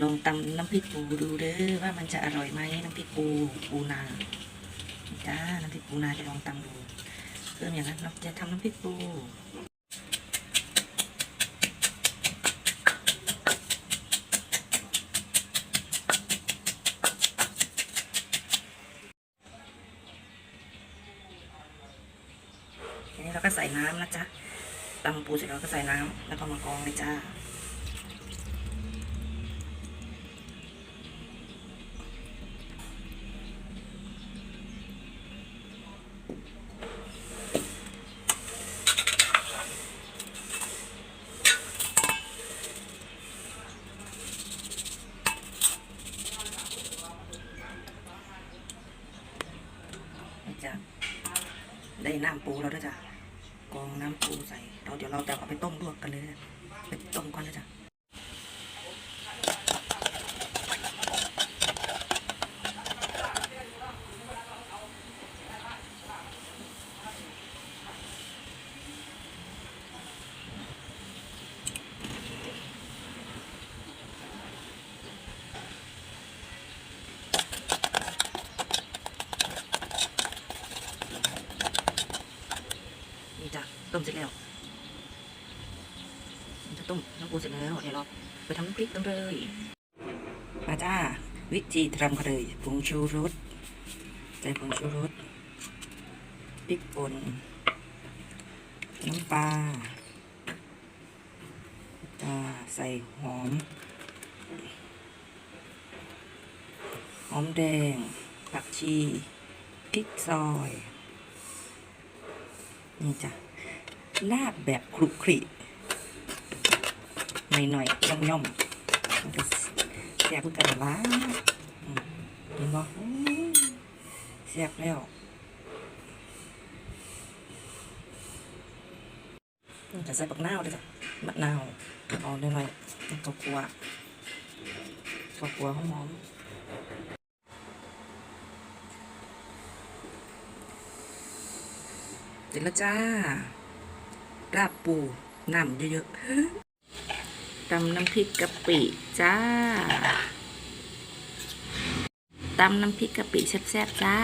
ลองตำน้ำพริกปูดูเด้อว่ามันจะอร่อยไหมน้ำพริกปูปูนาจ้าน้ำพริกปูนาจะลองตำดูเพิ่มอย่างนั้นเราจะทำน้ำพริกปูทีนี้เราก็ใส่น้ำนะจ๊ะตำปูเสร็จเราก็ใส่น้ำแล้วก็มากรองเลยจ้า ได้น้ำปูแล้วด้วยจ้ะกองน้ำปูใส่เราเดี๋ยวเราจะเอาไปต้มลวกกันเลยนะไปต้มก่อนนะจ๊ะ เต้มเสร็จแล้วมันจะต้มน้ำปูเสร็จแล้วเดี๋ยวเราไปทำน้ำพริกกันเลยมาจ้า วิธีทำกันเลยผงชูรสใส่ผงชูรสพริกป่นน้ำปลาจ้าใส่หอม หอมแดง ผักชีพริกซอย นี่จ้ะ ลาบแบบคลุกคลิหน่อยหน่อยๆย่อมย่อมแซ่บกันละอืมเห็นบ่แซ่บแล้วจะใส่ปักนาวด้วยจ้ะมะนาวเอาหน่อยหน่อยๆข้าวคั่วข้าวคั่วหอมเสร็จแล้วจ้า ลาบปูน้ำเยอะๆตำน้ำพริกกะปิจ้าตำน้ำพริกกะปิแซ่บๆจ้า